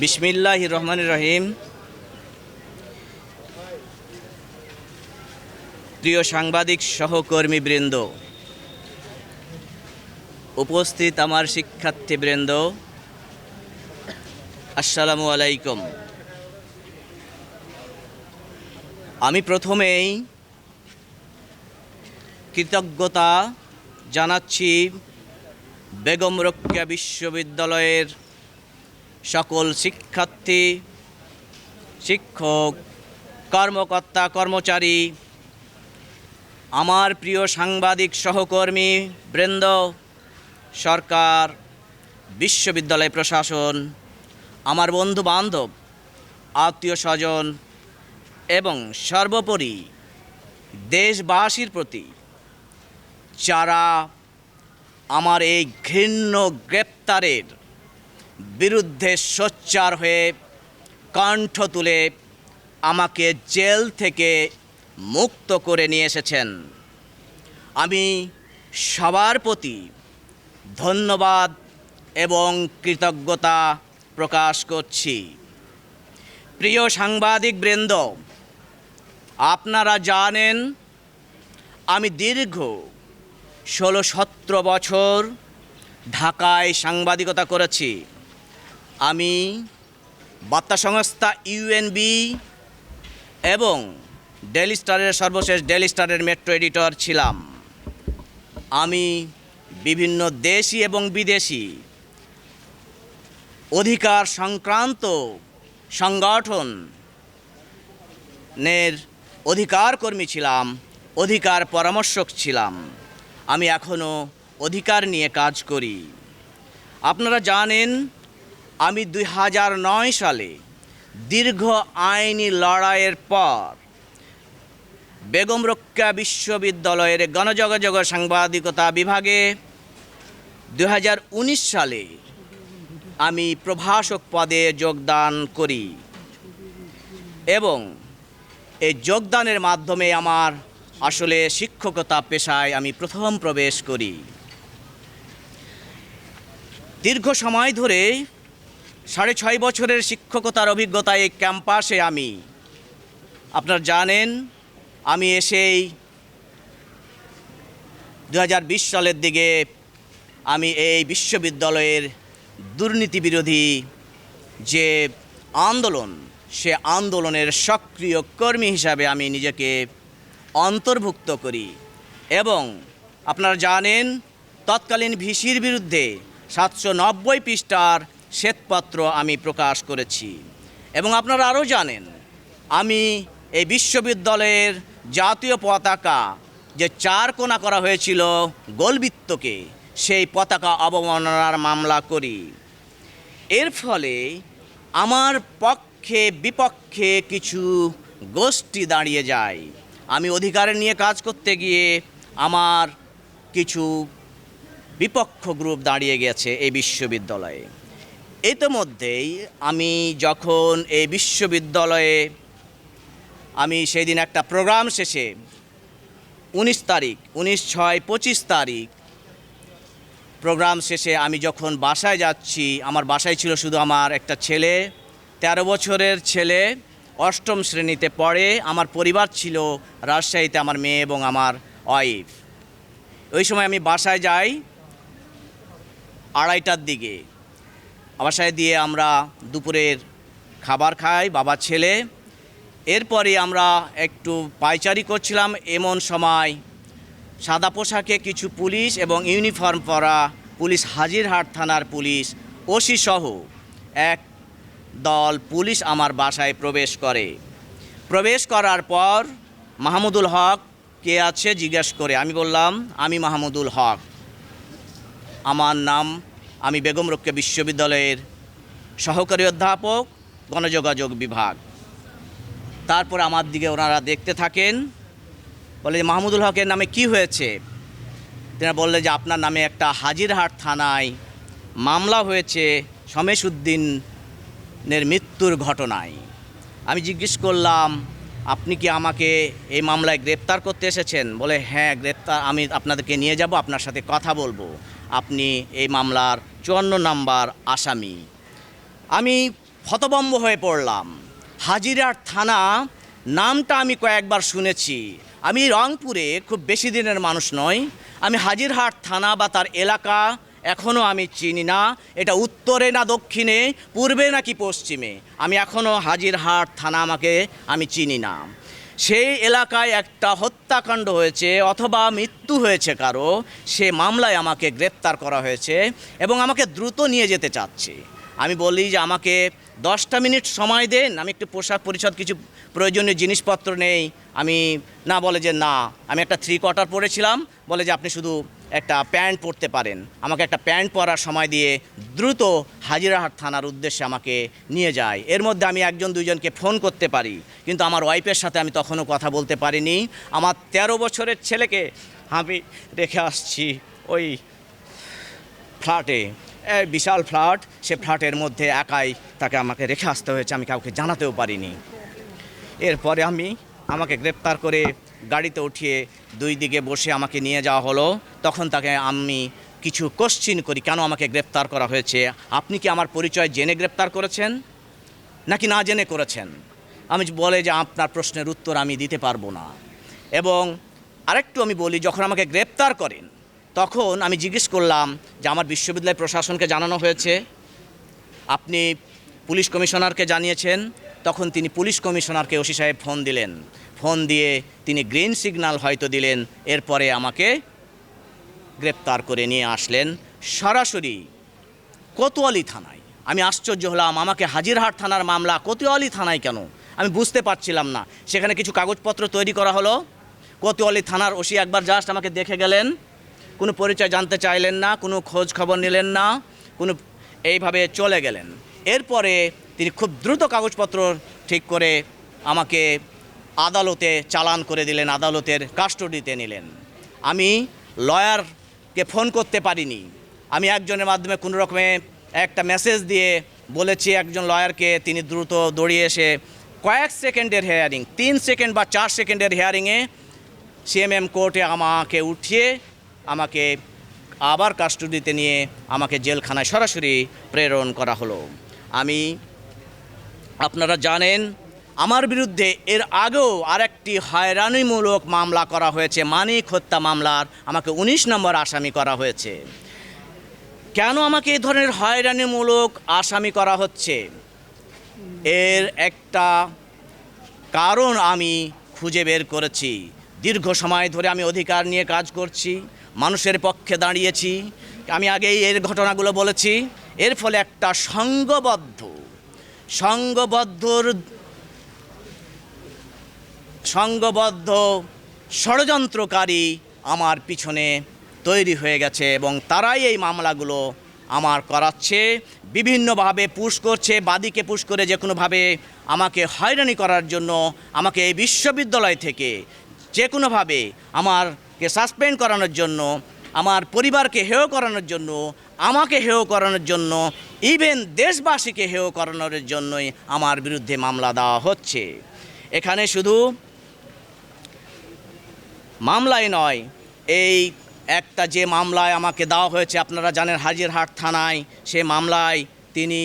বিসমিল্লাহ রহমান রহিম। প্রিয় সাংবাদিক সহকর্মীবৃন্দ, উপস্থিত আমার শিক্ষার্থীবৃন্দ, আসসালামু আলাইকুম। আমি প্রথমেই কৃতজ্ঞতা জানাচ্ছি বেগম রক্ষা বিশ্ববিদ্যালয়ের সকল শিক্ষার্থী, শিক্ষক, কর্মকর্তা, কর্মচারী, আমার প্রিয় সাংবাদিক সহকর্মী, বৃন্দ, সরকার, বিশ্ববিদ্যালয় প্রশাসন, আমার বন্ধু বান্ধব আত্মীয় স্বজন এবং সর্বোপরি দেশবাসীর প্রতি যারা আমার এই ঘৃণ্য গ্রেপ্তারের বিরুদ্ধে সোচ্চার হয়ে কণ্ঠ তুলে আমাকে জেল থেকে মুক্ত করে নিয়ে এসেছেন। আমি সবার প্রতি ধন্যবাদ এবং কৃতজ্ঞতা প্রকাশ করছি। প্রিয় সাংবাদিক বৃন্দ আপনারা জানেন আমি দীর্ঘ ষোলো সতেরো বছর ঢাকায় সাংবাদিকতা করেছি। আমি বার্তা সংস্থা ইউএনবি এবং ডেলি স্টারের সর্বশেষ ডেলি স্টারের মেট্রো এডিটর ছিলাম। আমি বিভিন্ন দেশি এবং বিদেশি অধিকার সংক্রান্ত সংগঠনের অধিকার কর্মী ছিলাম, অধিকার পরামর্শক ছিলাম। আমি এখনও অধিকার নিয়ে কাজ করি। আপনারা জানেন আমি দুই হাজার নয় সালে দীর্ঘ আইনি লড়াইয়ের পর বেগম রক্ষা বিশ্ববিদ্যালয়ের গণযোগাযোগ সাংবাদিকতা বিভাগে দু হাজার উনিশ সালে আমি প্রভাষক পদে যোগদান করি এবং এই যোগদানের মাধ্যমে আমার আসলে শিক্ষকতা পেশায় আমি প্রথম প্রবেশ করি। দীর্ঘ সময় ধরে সাড়ে ছয় বছরের শিক্ষকতার অভিজ্ঞতায় এই ক্যাম্পাসে আমি। আপনারা জানেন, আমি এসেই দু বিশ সালের দিকে আমি এই বিশ্ববিদ্যালয়ের দুর্নীতি বিরোধী যে আন্দোলন, সে আন্দোলনের সক্রিয় কর্মী হিসাবে আমি নিজেকে অন্তর্ভুক্ত করি এবং আপনারা জানেন, তৎকালীন ভিসির বিরুদ্ধে সাতশো নব্বই পৃষ্ঠার শ্বেতপত্র আমি প্রকাশ করেছি। এবং আপনারা আরও জানেন, আমি এই বিশ্ববিদ্যালয়ের জাতীয় পতাকা যে চার কোনা করা হয়েছিল গোলবৃত্তকে, সেই পতাকা অবমাননার মামলা করি। এর ফলে আমার পক্ষে বিপক্ষে কিছু গোষ্ঠী দাঁড়িয়ে যায়। আমি অধিকার নিয়ে কাজ করতে গিয়ে আমার কিছু বিপক্ষ গ্রুপ দাঁড়িয়ে গেছে এই বিশ্ববিদ্যালয়ে। ইতিমধ্যেই আমি যখন এই বিশ্ববিদ্যালয়ে আমি সেই দিন একটা প্রোগ্রাম শেষে উনিশ তারিখ, উনিশ ছয় পঁচিশ তারিখ প্রোগ্রাম শেষে আমি যখন বাসায় যাচ্ছি, আমার বাসায় ছিল শুধু আমার একটা ছেলে, তেরো বছরের ছেলে, অষ্টম শ্রেণীতে পড়ে, আমার পরিবার ছিল রাজশাহীতে আমার মেয়ে এবং আমার ওয়াইফ ওই সময় আমি বাসায় যাই আড়াইটার দিকে। বাসায় দিয়ে আমরা দুপুরের খাবার খাই, বাবা, ছেলে। এরপরে আমরা একটু পাইচারি করছিলাম, এমন সময় সাদা পোশাকে কিছু পুলিশ এবং ইউনিফর্ম পরা পুলিশ, হাজিরহাট থানার পুলিশ, ওসি সহ এক দল পুলিশ আমার বাসায় প্রবেশ করে। প্রবেশ করার পর মাহমুদুল হক কে আছে জিজ্ঞেস করে, আমি বললাম, আমি মাহমুদুল হক। আমার নাম আমি বেগম রক্ষা বিশ্ববিদ্যালয়ের সহকারী অধ্যাপক, গণযোগাযোগ বিভাগ। তারপর আমার দিকে ওনারা দেখতে থাকেন, বলে যে, মাহমুদুল হকের নামে কি হয়েছে? তিনি বললেন যে, আপনার নামে একটা হাজিরহাট থানায় মামলা হয়েছে সমেশ উদ্দিনের মৃত্যুর ঘটনায়। আমি জিজ্ঞেস করলাম, আপনি কি আমাকে এই মামলায় গ্রেপ্তার করতে এসেছেন? বলে হ্যাঁ গ্রেপ্তার, আমি আপনাদেরকে নিয়ে যাব, আপনার সাথে কথা বলব। আপনি এই মামলার চুয়ান্ন নাম্বার আসামি। আমি হতবম্ব হয়ে পড়লাম। হাজিরার থানা নামটা আমি কয়েকবার শুনেছি। আমি রংপুরে খুব বেশি দিনের মানুষ নই। আমি হাজিরহাট থানা বা তার এলাকা এখনও আমি চিনি না। এটা উত্তরে না দক্ষিণে, পূর্বে নাকি পশ্চিমে। আমি এখনও হাজিরহাট থানা আমাকে আমি চিনি না। সেই এলাকায় একটা হত্যাকাণ্ড হয়েছে অথবা মৃত্যু হয়েছে কারও, সে মামলায় আমাকে গ্রেপ্তার করা হয়েছে এবং আমাকে দ্রুত নিয়ে যেতে চাচ্ছে। আমি বলি যে আমাকে দশটা মিনিট সময় দেন আমি একটু পোশাক পরিচ্ছদ কিছু প্রয়োজনীয় জিনিসপত্র নেই। আমি না বলে যে না, আমি একটা থ্রি কোয়ার্টার পরেছিলাম, বলে যে আপনি শুধু একটা প্যান্ট পরতে পারেন। আমাকে একটা প্যান্ট পরার সময় দিয়ে দ্রুত হাজিরাহাট থানার উদ্দেশ্যে আমাকে নিয়ে যায়। এর মধ্যে আমি একজন দুইজনকে ফোন করতে পারি, কিন্তু আমার ওয়াইফের সাথে আমি তখনও কথা বলতে পারিনি। আমার তেরো বছরের ছেলেকে আমি রেখে আসছি ওই ফ্ল্যাটে বিশাল ফ্ল্যাট সে ফ্ল্যাটের মধ্যে একাই তাকে আমাকে রেখে আসতে হয়েছে, আমি কাউকে জানাতেও পারিনি। এরপরে আমি আমাকে গ্রেপ্তার করে গাড়িতে উঠিয়ে দুই দিকে বসে আমাকে নিয়ে যাওয়া হলো। তখন তাকে আমি কিছু কোশ্চিন করি, কেন আমাকে গ্রেপ্তার করা হয়েছে? আপনি কি আমার পরিচয় জেনে গ্রেপ্তার করেছেন? নাকি না জেনে করেছেন? আমি বলে যে আপনার প্রশ্নের উত্তর আমি দিতে পারব না। এবং আরেকটু আমি বলি, যখন আমাকে গ্রেপ্তার করেন তখন আমি জিজ্ঞেস করলাম যে আমার বিশ্ববিদ্যালয় প্রশাসনকে জানানো হয়েছে। আপনি পুলিশ কমিশনারকে জানিয়েছেন। তখন তিনি পুলিশ কমিশনারকে ওসি সাহেব ফোন দিলেন। ফোন দিয়ে তিনি গ্রিন সিগন্যাল হয়তো দিলেন। এরপরে আমাকে গ্রেপ্তার করে নিয়ে আসলেন সরাসরি কোতোয়ালি থানায়। আমি আশ্চর্য হলাম, আমাকে হাজিরহাট থানার মামলা কোতোয়ালি থানায় কেন? আমি বুঝতে পারছিলাম না। সেখানে কিছু কাগজপত্র তৈরি করা হলো। কোতোয়ালি থানার ওসি একবার জাস্ট আমাকে দেখে গেলেন। কোনো পরিচয় জানতে চাইলেন না, কোনো খোঁজ খবর নিলেন না, কোনো এইভাবে চলে গেলেন। এরপরে তিনি খুব দ্রুত কাগজপত্র ঠিক করে আমাকে আদালতে চালান করে দিলেন, আদালতের কাস্টডিতে নিলেন। আমি লয়ারকে ফোন করতে পারিনি। আমি একজনের মাধ্যমে কোনো রকমে একটা মেসেজ দিয়ে বলেছি একজন লয়ারকে, তিনি দ্রুত দৌড়িয়ে এসে কয়েক সেকেন্ডের হেয়ারিং তিন সেকেন্ড বা চার সেকেন্ডের হেয়ারিংয়ে সিএমএম কোর্টে আমাকে উঠিয়ে আমাকে আবার কাস্টডিতে নিয়ে আমাকে জেলখানায় সরাসরি প্রেরণ করা হলো। আমি, আপনারা জানেন, আমার বিরুদ্ধে এর আগেও আরেকটি হয়রানিমূলক মামলা করা হয়েছে, মানিক হত্যা মামলার, আমাকে ১৯ নম্বর আসামি করা হয়েছে। কেন আমাকে এই ধরনের হয়রানিমূলক আসামি করা হচ্ছে? এর একটা কারণ আমি খুঁজে বের করেছি। দীর্ঘ সময় ধরে আমি অধিকার নিয়ে কাজ করছি। মানুষের পক্ষে দাঁড়িয়েছি। আমি আগেই এর ঘটনাগুলো বলেছি। এর ফলে একটা সংঘবদ্ধ সংঘবদ্ধর সংঘবদ্ধ ষড়যন্ত্রকারী আমার পিছনে তৈরি হয়ে গেছে এবং তারাই এই মামলাগুলো আমার করাচ্ছে। বিভিন্নভাবে পুশ করছে, বাদীকে পুশ করে যে কোনোভাবে আমাকে হয়রানি করার জন্য আমাকে এই বিশ্ববিদ্যালয় থেকে যে কোনোভাবে আমারকে সাসপেন্ড করানোর জন্য, আমার পরিবারকে হেয় করানোর জন্য, আমাকে হেয় করানোর জন্য ইভেন দেশবাসীকে হেয় করানোর জন্যই আমার বিরুদ্ধে মামলা দেওয়া হচ্ছে। এখানে শুধু মামলায় নয়, এই একটা যে মামলায় আমাকে দেওয়া হয়েছে, আপনারা জানেন হাজিরহাট থানায়, সে মামলায় তিনি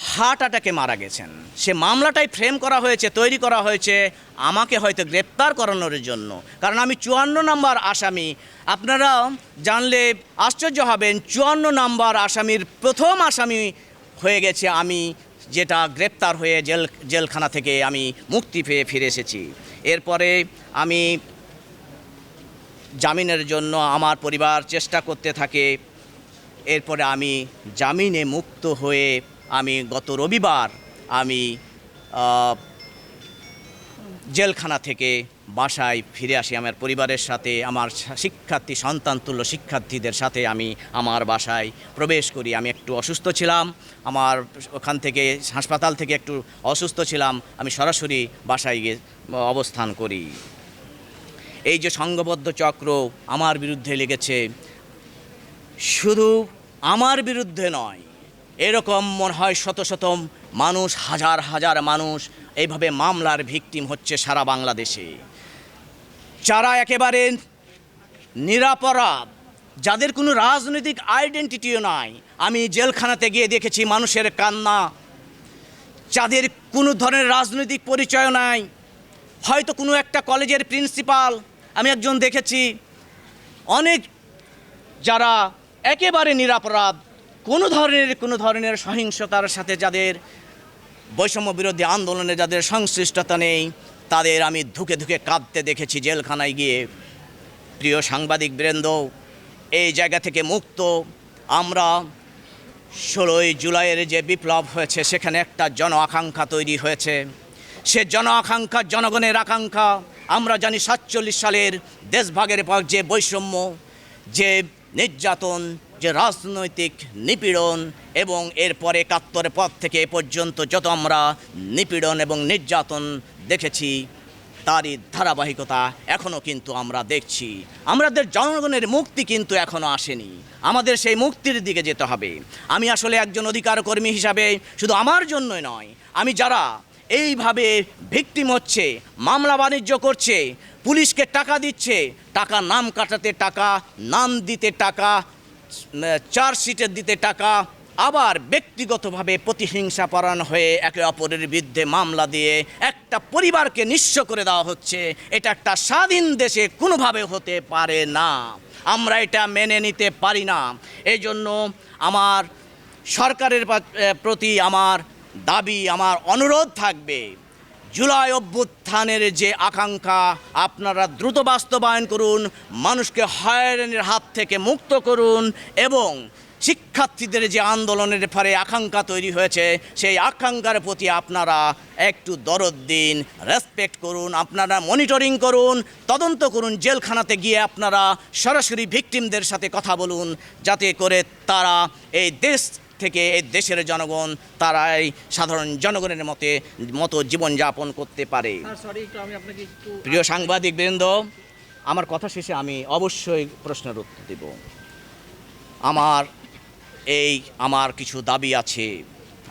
হার্ট অ্যাটাকে মারা গেছেন। সে মামলাটাই ফ্রেম করা হয়েছে, তৈরি করা হয়েছে, আমাকে হয়তো গ্রেপ্তার করানোর জন্য। কারণ আমি চুয়ান্ন নাম্বার আসামি। আপনারা জানলে আশ্চর্য হবেন, চুয়ান্ন নাম্বার আসামির প্রথম আসামি হয়ে গেছে আমি, যেটা গ্রেপ্তার হয়ে জেল, জেলখানা থেকে আমি মুক্তি পেয়ে ফিরে এসেছি। এরপরে আমি জামিনের জন্য আমার পরিবার চেষ্টা করতে থাকে। এরপরে আমি জামিনে মুক্ত হয়ে আমি গত রবিবার আমি জেলখানা থেকে বাসায় ফিরে আসি। আমার পরিবারের সাথে, আমার শিক্ষার্থী, সন্তানতুল্য শিক্ষার্থীদের সাথে আমি আমার বাসায় প্রবেশ করি। আমি একটু অসুস্থ ছিলাম, আমার ওখান থেকে, হাসপাতাল থেকে একটু অসুস্থ ছিলাম, আমি সরাসরি বাসায় গিয়ে অবস্থান করি। এই যে সংঘবদ্ধ চক্র আমার বিরুদ্ধে লেগেছে, শুধু আমার বিরুদ্ধে নয় এরকম মনে হয় শত শত মানুষ, হাজার হাজার মানুষ এইভাবে মামলার ভিকটিম হচ্ছে সারা বাংলাদেশে। যারা একেবারে নিরাপরাধ, যাদের কোনো রাজনৈতিক আইডেন্টিটিও নাই, আমি জেলখানাতে গিয়ে দেখেছি মানুষের কান্না, যাদের কোনো ধরনের রাজনৈতিক পরিচয় নাই, হয়তো কোনো একটা কলেজের প্রিন্সিপাল, আমি একজন দেখেছি, অনেক যারা একেবারে নিরাপরাধ কোনো ধরনের কোনো ধরনের সহিংসতার সাথে যাদের বৈষম্য বিরোধী আন্দোলনে যাদের সংশ্লিষ্টতা নেই, তাদের আমি ধুকে ধুকে কাঁদতে দেখেছি জেলখানায় গিয়ে। প্রিয় সাংবাদিক বৃন্দ, এই জায়গা থেকে মুক্ত। আমরা ষোলোই জুলাইয়ের যে বিপ্লব হয়েছে, সেখানে একটা জন আকাঙ্ক্ষা তৈরি হয়েছে। সে জন আকাঙ্ক্ষা, জনগণের আকাঙ্ক্ষা, আমরা জানি সাতচল্লিশ সালের দেশভাগের পর যে বৈষম্য, যে নির্যাতন যে রাজনৈতিক নিপীড়ন এবং এরপরে একাত্তরের পর থেকে এ পর্যন্ত যত আমরা নিপীড়ন এবং নির্যাতন দেখেছি, তারই ধারাবাহিকতা এখনও কিন্তু আমরা দেখছি। আমাদের জনগণের মুক্তি কিন্তু এখনও আসেনি। আমাদের সেই মুক্তির দিকে যেতে হবে। আমি আসলে একজন অধিকার কর্মী হিসাবে শুধু আমার জন্যই নয়, আমি যারা এইভাবে ভিকটিম হচ্ছে, মামলা বাণিজ্য করছে, পুলিশকে টাকা দিচ্ছে, টাকা নাম কাটাতে টাকা, নাম দিতে টাকা চার্জশিটের দিতে টাকা, আবার ব্যক্তিগতভাবে প্রতিহিংসা পরায়ণ হয়ে একে অপরের বিরুদ্ধে মামলা দিয়ে একটা পরিবারকে নিঃস্ব করে দেওয়া হচ্ছে। এটা একটা স্বাধীন দেশে কোনোভাবে হতে পারে না। আমরা এটা মেনে নিতে পারি না। এই জন্য আমার সরকারের প্রতি আমার দাবি, আমার অনুরোধ থাকবে। জুলাই অভ্যুত্থানের যে আকাঙ্ক্ষা, আপনারা দ্রুত বাস্তবায়ন করুন, মানুষকে হয়রানির হাত থেকে মুক্ত করুন এবং শিক্ষার্থীদের যে আন্দোলনের ফলে আকাঙ্ক্ষা তৈরি হয়েছে, সেই আকাঙ্ক্ষার প্রতি আপনারা একটু দরদ দিন রেসপেক্ট করুন, আপনারা মনিটরিং করুন, তদন্ত করুন, জেলখানাতে গিয়ে আপনারা সরাসরি ভিকটিমদের সাথে কথা বলুন, যাতে করে তারা এই দেশ থেকে এই দেশের জনগণ তারা এই সাধারণ জনগণের মতে মতো জীবনযাপন করতে পারে। একটু প্রিয় সাংবাদিক বৃন্দ আমার কথা শেষে আমি অবশ্যই প্রশ্নের উত্তর দেব। আমার এই আমার কিছু দাবি আছে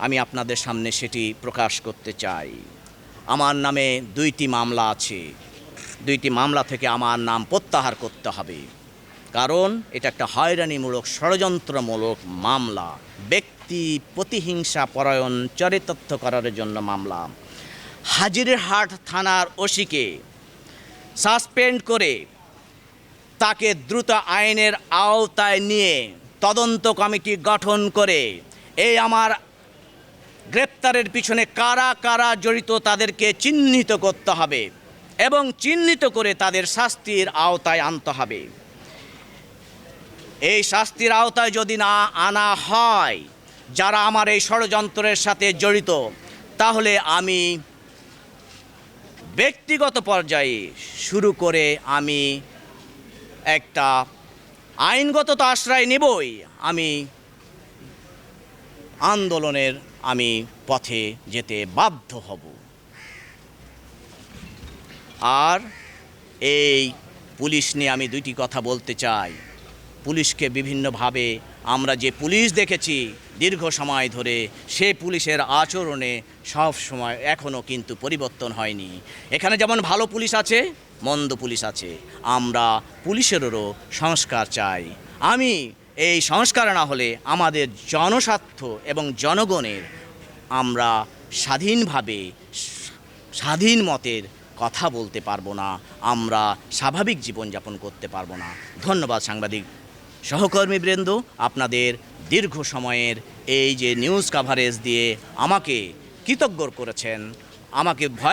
আমি আপনাদের সামনে সেটি প্রকাশ করতে চাই। আমার নামে দুইটি মামলা আছে। দুইটি মামলা থেকে আমার নাম প্রত্যাহার করতে হবে। কারণ এটা একটা হয়রানিমূলক, ষড়যন্ত্রমূলক মামলা। ব্যক্তি প্রতিহিংসা পরায়ণ, চরিতার্থ করার জন্য মামলা। হাজিরহাট থানার ওসিকে সাসপেন্ড করে তাকে দ্রুত আইনের আওতায় নিয়ে তদন্ত কমিটি গঠন করে। এই আমার গ্রেপ্তারের পিছনে কারা কারা জড়িত তাদেরকে চিহ্নিত করতে হবে এবং চিহ্নিত করে তাদের শাস্তির আওতায় আনতে হবে। এই শাস্তির আওতায় যদি না আনা হয়, যারা আমার এই ষড়যন্ত্রের সাথে জড়িত, তাহলে আমি ব্যক্তিগত পর্যায়ে শুরু করে আমি একটা আইনগত তো আশ্রয় নেবই, আমি আন্দোলনের আমি পথে যেতে বাধ্য হব। আর এই পুলিশ নিয়ে আমি দুইটি কথা বলতে চাই। পুলিশকে বিভিন্নভাবে আমরা যে পুলিশ দেখেছি দীর্ঘ সময় ধরে, সে পুলিশের আচরণে সব সময় এখনও কিন্তু পরিবর্তন হয়নি। এখানে যেমন ভালো পুলিশ আছে, মন্দ পুলিশ আছে। আমরা পুলিশেরও সংস্কার চাই। আমি এই সংস্কার না হলে আমাদের জনস্বার্থ এবং জনগণের আমরা স্বাধীনভাবে স্বাধীন মতের কথা বলতে পারব না। আমরা স্বাভাবিক জীবনযাপন করতে পারব না। ধন্যবাদ সাংবাদিক। সহকর্মীবৃন্দ আপনাদের দীর্ঘ সময়ের এই যে নিউজ কাভারেজ দিয়ে আমাকে কৃতজ্ঞ করেছেন। আমাকে ভয়